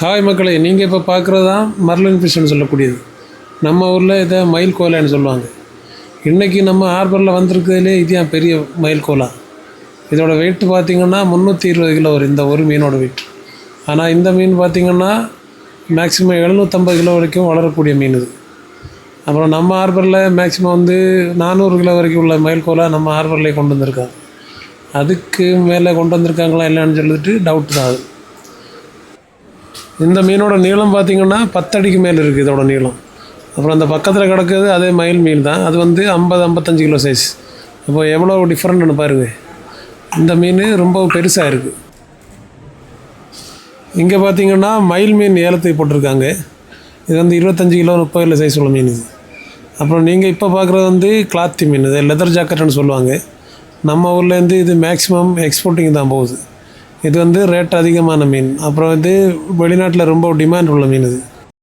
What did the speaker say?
Hi மக்களே நீங்கள் இப்போ பார்க்குறது தான் மர்லின் ஃபிஷ்னு சொல்லக்கூடியது. நம்ம ஊரில் இதை மயில் கோலான்னு சொல்லுவாங்க. இன்றைக்கி நம்ம ஹார்பரில் வந்திருக்கிறதுலே இதுதான் பெரிய மயில் கோலா? இதோட வெயிட் பார்த்திங்கன்னா முந்நூற்றி இருபது கிலோ வரும் இந்த ஒரு மீனோட வெயிட் ஆனால் இந்த மீன் பார்த்திங்கன்னா மேக்ஸிமம் எழுநூற்றம்பது கிலோ வரைக்கும் வளரக்கூடிய மீன் இது. அப்புறம் நம்ம ஹார்பரில் மேக்ஸிமம் வந்து நானூறு கிலோ வரைக்கும் உள்ள மயில் கோலா நம்ம ஹார்பர்லேயே கொண்டு வந்திருக்காங்க. அதுக்கு மேலே கொண்டு வந்திருக்காங்களா இல்லைன்னு சொல்லிட்டு டவுட் தான் அது. இந்த மீனோட நீளம் பார்த்தீங்கன்னா பத்தடிக்கு மேலே இருக்குது இதோட நீளம். அப்புறம் அந்த பக்கத்தில் கிடக்குது அதே மயில் மீன் தான். அது வந்து ஐம்பது ஐம்பத்தஞ்சு கிலோ சைஸ் அப்போ எவ்வளோ டிஃப்ரெண்ட்னு பாருங்கள் இந்த மீன் ரொம்ப பெருசாக இருக்குது இங்கே பார்த்தீங்கன்னா மயில் மீன் ஏலத்துக்கு போட்டிருக்காங்க. இது வந்து இருபத்தஞ்சி கிலோ முப்பது கிலோ சைஸ் உள்ள மீன் இது. அப்புறம் நீங்கள் இப்போ பார்க்குறது வந்து கிளாத்தி மீன். இது லெதர் ஜாக்கெட்டுன்னு சொல்லுவாங்க. நம்ம ஊர்லேருந்து இது மேக்ஸிமம் எக்ஸ்போர்ட்டிங் தான் போகுது. இது வந்து ரேட் அதிகமான மீன். அப்புறம் வந்து வெளிநாட்டில் ரொம்ப டிமாண்ட் உள்ள மீன் இது.